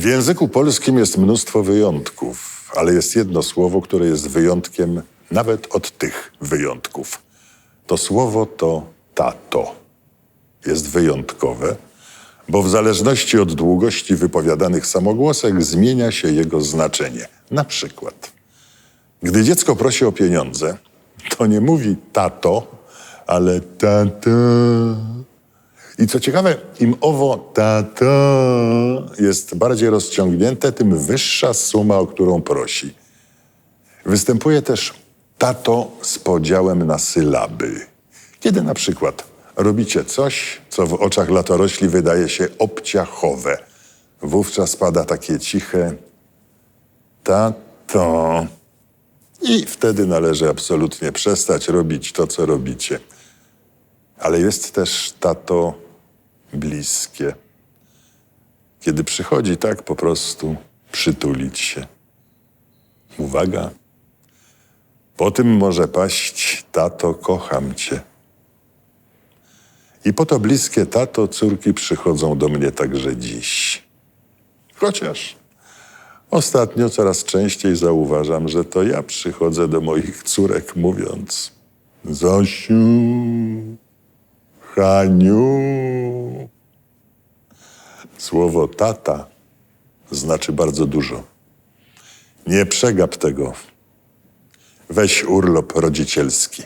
W języku polskim jest mnóstwo wyjątków, ale jest jedno słowo, które jest wyjątkiem nawet od tych wyjątków. To słowo to tato. Jest wyjątkowe, bo w zależności od długości wypowiadanych samogłosek zmienia się jego znaczenie. Na przykład, gdy dziecko prosi o pieniądze, to nie mówi tato, ale tato. I co ciekawe, im owo tato jest bardziej rozciągnięte, tym wyższa suma, o którą prosi. Występuje też tato z podziałem na sylaby. Kiedy na przykład robicie coś, co w oczach latorośli wydaje się obciachowe, wówczas pada takie ciche tato. I wtedy należy absolutnie przestać robić to, co robicie. Ale jest też tato bliskie. Kiedy przychodzi tak po prostu przytulić się. Uwaga. Po tym może paść tato, kocham cię. I po to bliskie tato córki przychodzą do mnie także dziś. Chociaż ostatnio coraz częściej zauważam, że to ja przychodzę do moich córek mówiąc Zosiu, Haniu. Słowo tata znaczy bardzo dużo. Nie przegap tego. Weź urlop rodzicielski.